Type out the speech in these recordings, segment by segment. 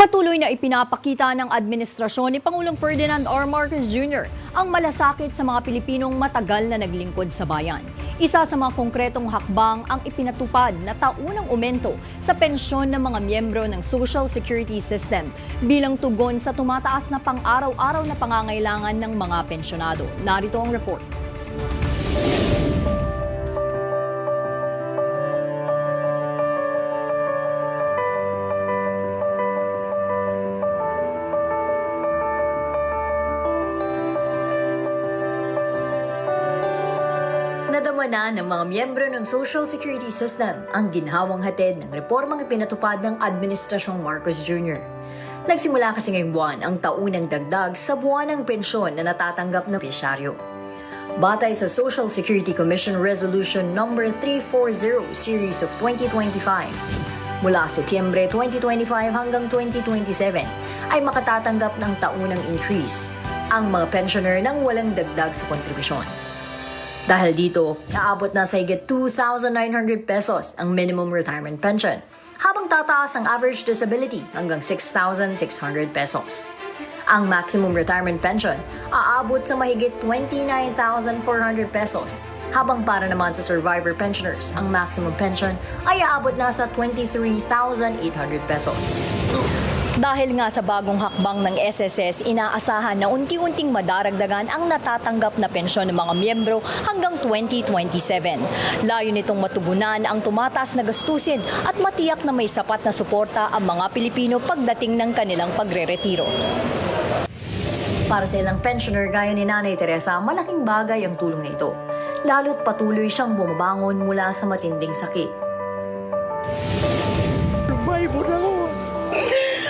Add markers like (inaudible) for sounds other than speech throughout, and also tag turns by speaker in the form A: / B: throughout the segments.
A: Patuloy na ipinapakita ng administrasyon ni Pangulong Ferdinand R. Marcos Jr. ang malasakit sa mga Pilipinong matagal na naglingkod sa bayan. Isa sa mga konkretong hakbang ang ipinatupad na taunang umento sa pensyon ng mga miyembro ng Social Security System bilang tugon sa tumataas na pang-araw-araw na pangangailangan ng mga pensyonado. Narito ang report. Nadama na ng mga miyembro ng Social Security System ang ginhawang hatid ng reformang ipinatupad ng Administrasyong Marcos Jr. Nagsimula kasi ngayong buwan ang taunang dagdag sa buwan ng pensyon na natatanggap ng benepisyaryo. Batay sa Social Security Commission Resolution No. 340 Series of 2025, mula Setyembre 2025 hanggang 2027 ay makatatanggap ng taunang increase ang mga pensioner ng walang dagdag sa kontribusyon. Dahil dito, naabot na sa higit 2,900 pesos ang minimum retirement pension, habang tataas ang average disability hanggang 6,600 pesos. Ang maximum retirement pension sa mahigit 29,400 pesos, habang para naman sa survivor pensioners, ang maximum pension ay aabot na sa 23,800 pesos. Dahil nga sa bagong hakbang ng SSS, inaasahan na unti-unting madaragdagan ang natatanggap na pensyon ng mga miyembro hanggang 2027. Layo nitong matugunan ang tumataas na gastusin at matiyak na may sapat na suporta ang mga Pilipino pagdating ng kanilang pagre-retiro. Para sa ilang pensioner gaya ni Nanay Teresa, malaking bagay ang tulong na ito. Lalo't patuloy siyang bumabangon mula sa matinding sakit.
B: Survivor ako.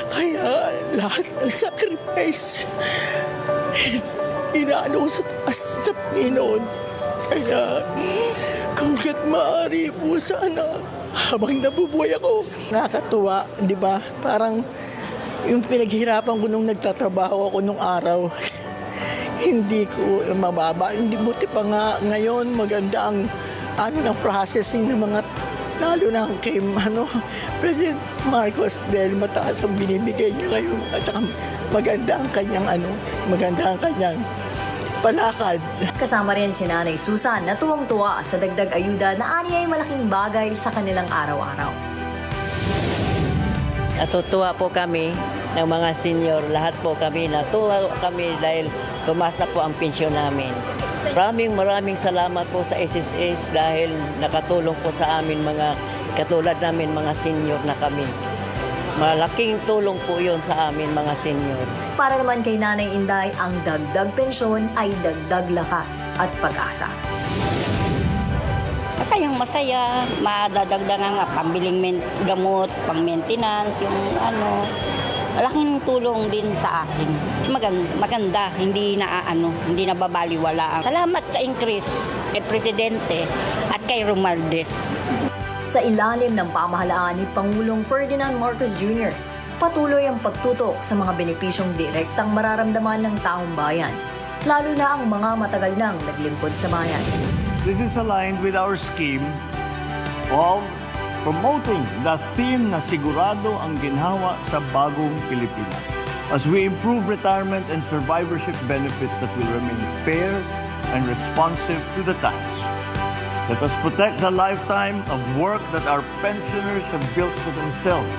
B: Kaya lahat ng sacrifice, inaano ko sa taas sa Panginoon. Kaya kung kat maaari po sana, habang nabubuhay ako, nakakatuwa, di ba? Parang yung pinaghirapan ko nung nagtatrabaho ako nung araw, (laughs) hindi ko mababa. Hindi buti pa nga ngayon maganda ang ano ng processing ng mga lalo na kay ano, (laughs) President Marcos dahil mataas ang binibigay niya ngayon at saka maganda ang kanyang ano, maganda ang kanyang palakad.
A: Kasama rin si Nanay Susan na tuwang-tuwa sa dagdag ayuda na ani ay malaking bagay sa kanilang araw-araw.
C: Natutuwa po kami ng mga senior, lahat po kami natuwa kami dahil tumaas na po ang pensyon namin. Maraming maraming salamat po sa SSS dahil nakatulong po sa amin mga katulad namin mga senior na kami. Malaking tulong po yun sa amin mga senior.
A: Para naman kay Nanay Inday, ang dagdag pensyon ay dagdag lakas at pag-asa.
D: Masayang masaya, madadagdagan nga pambiling men- gamot, pang maintenance, yung ano, malaking tulong din sa akin. Maganda, maganda hindi na ano, hindi na babaliwala. Salamat sa increase kay Presidente at kay Romualdez.
A: Sa ilalim ng pamahalaan ni Pangulong Ferdinand Marcos Jr., patuloy ang pagtutok sa mga benepisyong direktang mararamdaman ng taong bayan, lalo na ang mga matagal nang naglingkod sa bayan.
E: This is aligned with our scheme of promoting the theme na sigurado ang ginhawa sa bagong Pilipinas. As we improve retirement and survivorship benefits that will remain fair and responsive to the times. Let us protect the lifetime of work that our pensioners have built for themselves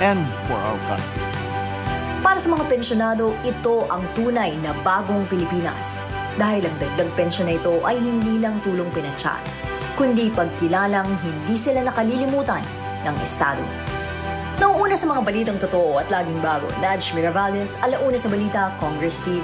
E: and for our country.
A: Para sa mga pensyonado, ito ang tunay na bagong Pilipinas. Dahil ang dagdag pensyon na ito ay hindi lang tulong pinansyal, kundi pagkilalang hindi sila nakalilimutan ng Estado. Nauuna sa mga balitang totoo at laging bago, Nadj Miravalles, alauna sa balita, Congress TV.